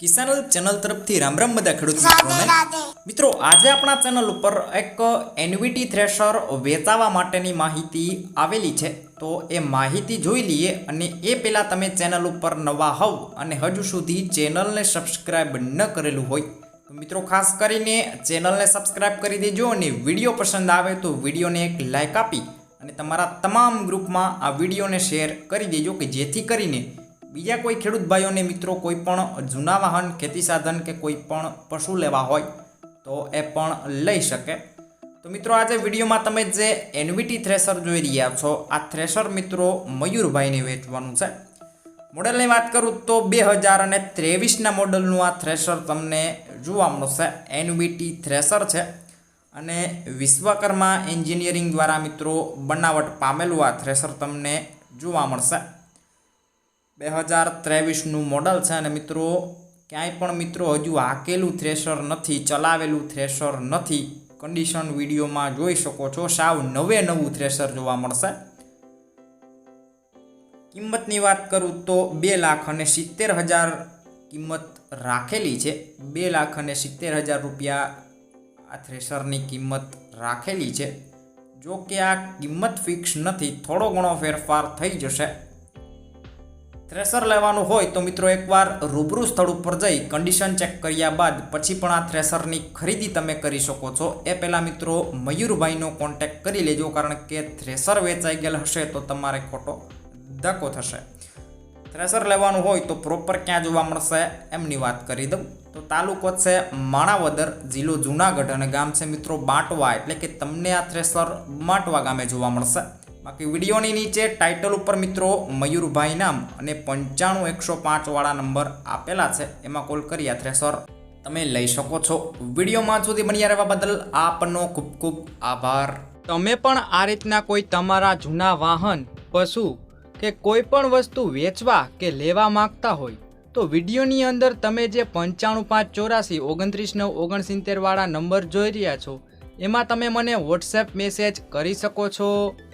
કિસાન channel તરફથી રામ રામ બધા ખેડૂત મિત્રોને. મિત્રો આજે આપણા ચેનલ ઉપર એક એનવીટી થ્રેશર વેચાવા માટેની માહિતી આવેલી છે. તો એ માહિતી જોઈ લઈએ અને એ પહેલાં તમે ચેનલ ઉપર નવા હોવ અને હજુ સુધી ચેનલને સબસ્ક્રાઇબ ન કરેલું હોય તો મિત્રો ખાસ કરીને ચેનલને સબસ્ક્રાઇબ કરી દેજો અને વીડિયો પસંદ આવે તો વિડીયોને એક લાઇક આપી અને તમારા તમામ ગ્રુપમાં આ વિડીયોને શેર કરી દેજો કે જેથી કરીને બીજા કોઈ ખેડૂત ભાઈઓને મિત્રો કોઈ પણ જૂના વાહન, ખેતી સાધન કે કોઈ પણ પશુ લેવા હોય, તો એ પણ લઈ શકે. તો મિત્રો આજે વિડીયોમાં તમે જે એનવીટી થ્રેશર જોઈ રહ્યા છો, આ થ્રેશર મિત્રો મયુરભાઈને વેચવાનું છે. મોડલની વાત કરું તો બે હજાર અને ત્રેવીસના મોડલનું આ થ્રેશર તમને જોવા મળશે. એનવીટી થ્રેશર છે અને વિશ્વકર્મા એન્જિનિયરિંગ દ્વારા મિત્રો બનાવટ પામેલું આ થ્રેશર તમને જોવા મળશે. બે હજાર ત્રેવીસનું મોડલ છે અને મિત્રો, ક્યાંય પણ મિત્રો હજુ હાકેલું થ્રેશર નથી, ચલાવેલું થ્રેશર નથી કન્ડિશન વિડીયોમાં જોઈ શકો છો, સાવ નવે નવું થ્રેશર જોવા મળશે. કિંમતની વાત કરું તો બે લાખ અને સિત્તેર હજાર કિંમત રાખેલી છે. બે લાખ અને સિત્તેર હજાર રૂપિયા આ થ્રેશરની કિંમત રાખેલી છે. જો કે આ કિંમત ફિક્સ નથી, થોડો ઘણો ફેરફાર થઈ જશે. થ્રેશર લેવાનું હોય તો મિત્રો એકવાર રૂબરૂ સ્થળ ઉપર જઈ કન્ડિશન ચેક કર્યા બાદ પછી પણ આ થ્રેસરની ખરીદી તમે કરી શકો છો. એ પહેલાં મિત્રો મયુરભાઈનો કોન્ટેક કરી લેજો કારણ કે થ્રેસર વેચાઈ ગયેલ હશે તો તમારે ખોટો ધક્કો થશે. થ્રેશર લેવાનું હોય તો પ્રોપર ક્યાં જોવા મળશે એમની વાત કરી દઉં. તો તાલુકો છે માણાવદર, જિલ્લો જુનાગઢ અને ગામ છે મિત્રો બાંટવા. એટલે કે તમને આ થ્રેસર બાંટવા ગામે જોવા મળશે. બાકી વિડીયોની નીચે ટાઇટલ ઉપર મિત્રો મયુરભાઈ નામ અને પંચાણું એકસો પાંચવાળા નંબર આપેલા છે. એમાં કોલ કરી સર, તમે લઈ શકો છો. વિડીયોમાં સુધી બન્યા રહેવા બદલ આપનો ખૂબ ખૂબ આભાર. તમે પણ આ રીતના કોઈ તમારા જૂના વાહન, પશુ કે કોઈ પણ વસ્તુ વેચવા કે લેવા માંગતા હોય, તો વિડીયોની અંદર તમે જે પંચાણું પાંચ ચોરાસી ઓગણત્રીસ નવ ઓગણસિત્તેરવાળા નંબર જોઈ રહ્યા છો, એમાં તમે મને વોટ્સએપ મેસેજ કરી શકો છો.